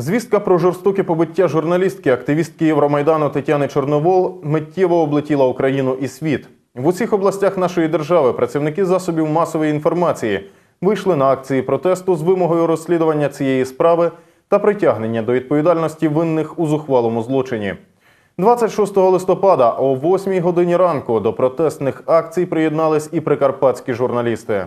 Звістка про жорстоке побиття журналістки, активістки Євромайдану Тетяни Чорновол миттєво облетіла Україну і світ. В усіх областях нашої держави працівники засобів масової інформації вийшли на акції протесту з вимогою розслідування цієї справи та притягнення до відповідальності винних у зухвалому злочині. 26 листопада о 8 годині ранку до протестних акцій приєднались і прикарпатські журналісти.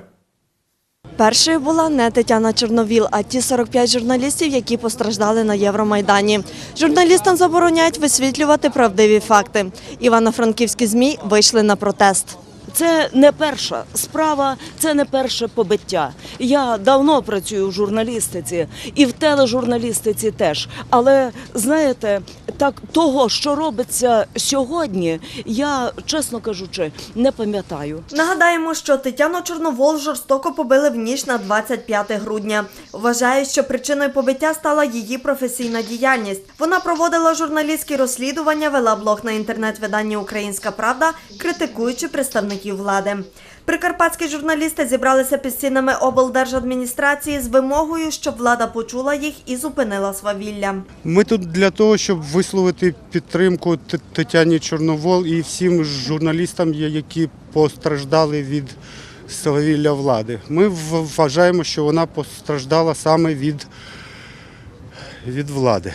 Першою була не Тетяна Чорновіл, а ті 45 журналістів, які постраждали на Євромайдані. Журналістам забороняють висвітлювати правдиві факти. Івано-франківські ЗМІ вийшли на протест. Це не перша справа, це не перше побиття. Я давно працюю в журналістиці і в тележурналістиці теж. Але знаєте, так того, що робиться сьогодні, я чесно кажучи, не пам'ятаю. Нагадаємо, що Тетяну Чорновол жорстоко побили в ніч на 25 грудня. Вважають, що причиною побиття стала її професійна діяльність. Вона проводила журналістські розслідування, вела блог на інтернет-виданні Українська Правда, критикуючи представників влади. Прикарпатські журналісти зібралися під стінами облдержадміністрації з вимогою, щоб влада почула їх і зупинила свавілля. Ми тут для того, щоб висловити підтримку Тетяні Чорновол і всім журналістам, які постраждали від свавілля влади. Ми вважаємо, що вона постраждала саме від, від влади.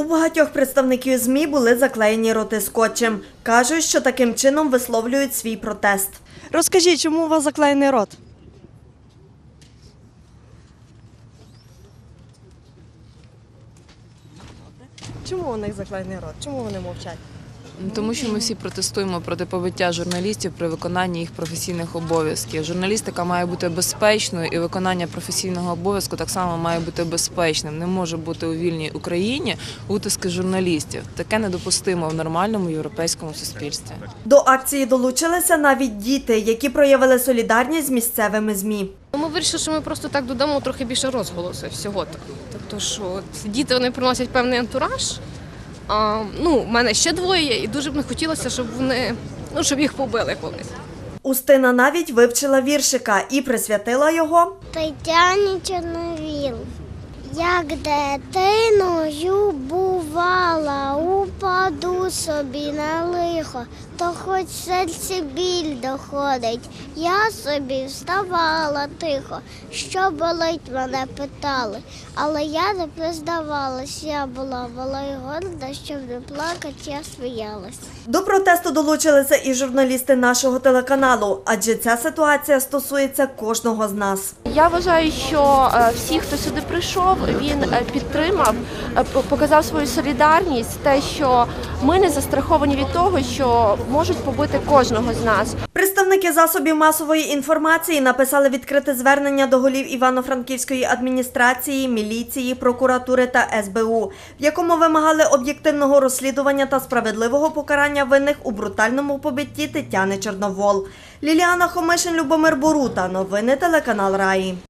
У багатьох представників ЗМІ були заклеєні роти скотчем. Кажуть, що таким чином висловлюють свій протест. Розкажіть, чому у вас заклеєний рот? Чому у них заклеєний рот? Чому вони мовчать? Ну, Тому що ми всі протестуємо проти побиття журналістів при виконанні їх професійних обов'язків. Журналістика має бути безпечною, і виконання професійного обов'язку так само має бути безпечним. Не може бути у вільній Україні утиски журналістів. Таке недопустимо в нормальному європейському суспільстві. До акції долучилися навіть діти, які проявили солідарність з місцевими ЗМІ. Ми вирішили, що ми просто так додамо трохи більше розголосу всього так. Тобто, що діти вони приносять певний антураж. А, ну, в мене ще двоє, є, і дуже б не хотілося, щоб вони ну, щоб їх побили колись. Устина навіть вивчила віршика і присвятила його Тетяні Чорновіл. Як дитиною бувала, упаду собі на лихо, то хоч серці біль доходить, я собі вставала тихо, що болить, мене питали, але я не признавалась, я була була й горда, щоб не плакати, я сміялась. До протесту долучилися і журналісти нашого телеканалу, адже ця ситуація стосується кожного з нас. Я вважаю, що е, всі, хто сюди прийшов, він е, підтримав, е, показав свою солідарність, те, що ми не застраховані від того, що можуть побити кожного з нас. Представники засобів масової інформації написали відкрите звернення до голів Івано-Франківської адміністрації, міліції, прокуратури та СБУ, в якому вимагали об'єктивного розслідування та справедливого покарання винних у брутальному побитті Тетяни Чорновол. Ліліана Хомишин, Любомир Борута. Новини телеканал Раї.